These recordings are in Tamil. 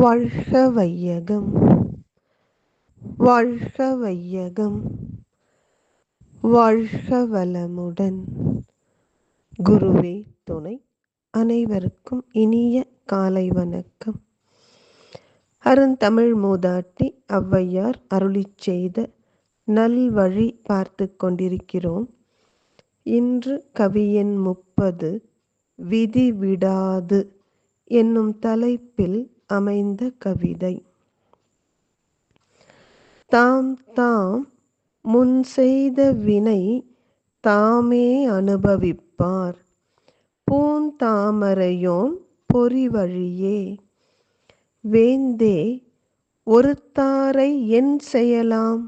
வாழ்க வையகம் வாழ்க வையகம் வாழ்க வளமுடன் குருவே துணை. அனைவருக்கும் இனிய காலை வணக்கம். அருந்தமிழ் மூதாட்டி ஔவையார் அருளிச் செய்த நல்வழி பார்த்து கொண்டிருக்கிறோம். இன்று கவியன் முப்பது விதி விடாது என்னும் தலைப்பில் அமைந்த கவிதை. தாம் தாம் முன் செய்த வினை தாமே அனுபவிப்பார். பூந்தாமரையோன் பொறிவழியே வேந்தே ஒருத்தாரை என் செய்யலாம்.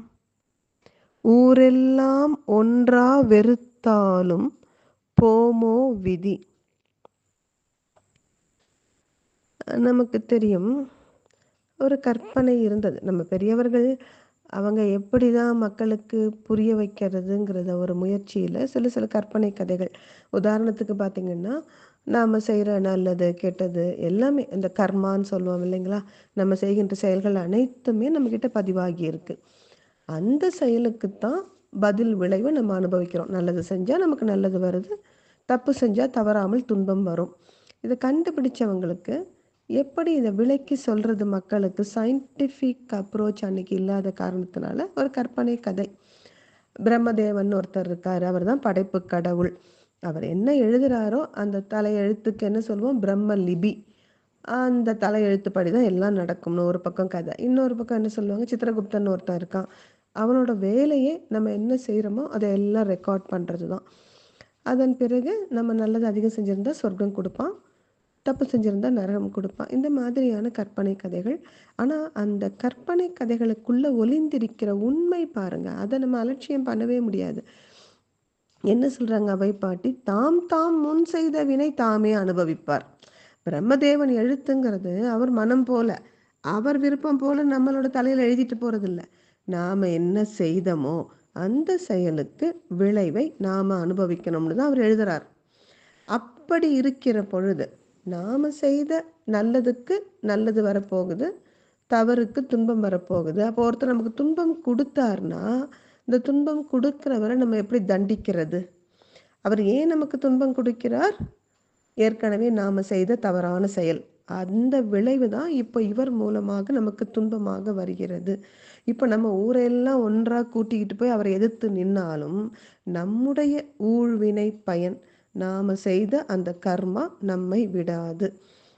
ஊரெல்லாம் ஒன்றா வெறுத்தாலும் போமோ விதி. நமக்கு தெரியும். ஒரு கற்பனை இருந்தது. நம்ம பெரியவர்கள் அவங்க எப்படி தான் மக்களுக்கு புரிய வைக்கிறதுங்கிறத ஒரு முயற்சியில் சில சில கற்பனை கதைகள். உதாரணத்துக்கு பார்த்திங்கன்னா நாம் செய்கிற நல்லது கெட்டது எல்லாமே இந்த கர்மான்னு சொல்லுவோம் இல்லைங்களா? நம்ம செய்கின்ற செயல்கள் அனைத்துமே நம்மக்கிட்ட பதிவாகி இருக்குது அந்த செயலுக்கு தான் பதில் விளைவை நம்ம அனுபவிக்கிறோம். நல்லது செஞ்சால் நமக்கு நல்லது வருது தப்பு செஞ்சால் தவறாமல் துன்பம் வரும். இதை கண்டுபிடிச்சவங்களுக்கு எப்படி இதை விலைக்கு சொல்கிறது மக்களுக்கு? சயின்டிஃபிக் அப்ரோச் அன்னைக்கு இல்லாத காரணத்தினால ஒரு கற்பனை கதை. பிரம்மதேவன் ஒருத்தர் இருக்கார். அவர் தான் படைப்பு கடவுள். அவர் என்ன எழுதுகிறாரோ அந்த தலையெழுத்துக்கு என்ன சொல்லுவோம்? பிரம்ம லிபி அந்த தலையெழுத்துப்படி தான் எல்லாம் நடக்கும்னு ஒரு பக்கம் கதை. இன்னொரு பக்கம் என்ன சொல்லுவாங்க? சித்திரகுப்தன் ஒருத்தன் இருக்கான். அவனோட வேலையே நம்ம என்ன செய்கிறோமோ அதை எல்லாம் ரெக்கார்ட் பண்ணுறது தான் அதன் பிறகு நம்ம நல்லது அதிகம் செஞ்சுருந்தா சொர்க்கம் கொடுப்பான். தப்பு செஞ்சுருந்தால் நரகம் கொடுப்பான். இந்த மாதிரியான கற்பனை கதைகள். ஆனால் அந்த கற்பனை கதைகளுக்குள்ள ஒளிந்திருக்கிற உண்மை பாருங்க. அதை நம்ம அலட்சியம் பண்ணவே முடியாது. என்ன சொல்றாங்க அவை பாட்டி தாம் தாம் முன் செய்த வினை தாமே அனுபவிப்பார். பிரம்மதேவன் எழுத்துங்கிறது அவர் மனம் போல. அவர் விருப்பம் போல நம்மளோட தலையில் எழுதிட்டு போகிறதில்ல நாம என்ன செய்தமோ அந்த செயலுக்கு விளைவை நாம அனுபவிக்கணும்னு தான் அவர் எழுதுறார். அப்படி இருக்கிற பொழுது நாம் செய்த நல்லதுக்கு நல்லது வரப்போகுது தவறுக்கு துன்பம் வரப்போகுது. அப்போ ஒருத்தர் நமக்கு துன்பம் கொடுத்தாருன்னா இந்த துன்பம் கொடுக்குறவரை நம்ம எப்படி தண்டிக்கிறது? அவர் ஏன் நமக்கு துன்பம் கொடுக்கிறார்? ஏற்கனவே நாம் செய்த தவறான செயல். அந்த விளைவு தான் இப்போ இவர் மூலமாக நமக்கு துன்பமாக வருகிறது. இப்போ நம்ம ஊரெல்லாம் ஒன்றாக கூட்டிக்கிட்டு போய் அவரை எதிர்த்து நின்னாலும் நம்முடைய ஊழ்வினை பயன் நாம் செய்த அந்த கர்மா நம்மை விடாது.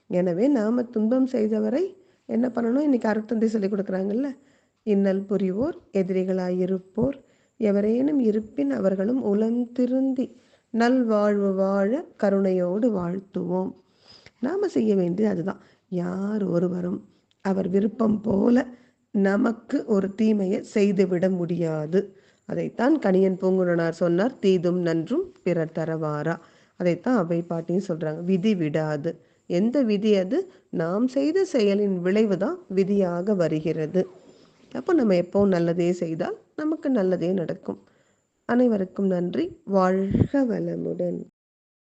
எனவே நாம் துன்பம் செய்தவரை என்ன பண்ணணும்? இன்னைக்கு அருத்தந்தை சொல்லி கொடுக்குறாங்கல்ல? இன்னல் புரிவோர் எதிரிகளாயிருப்போர் எவரேனும் இருப்பின் அவர்களும் உலம் திருந்தி நல்வாழ்வு வாழ கருணையோடு வாழ்த்துவோம். நாம் செய்ய வேண்டியது அதுதான். யார் ஒருவரும் அவர் விருப்பம் போல நமக்கு ஒரு தீமையை செய்துவிட முடியாது. அதைத்தான் கணியன் பூங்குழனார் சொன்னார் தீதும் நன்றும் பிறர் தரவாரா? அதைத்தான் அவை பாட்டியும் சொல்றாங்க விதி விடாது. எந்த விதி அது? நாம் செய்த செயலின் விளைவு தான் விதியாக வருகிறது. அப்போ நம்ம எப்போ நல்லதே செய்தால் நமக்கு நல்லதே நடக்கும். அனைவருக்கும் நன்றி. வாழ்க வளமுடன்.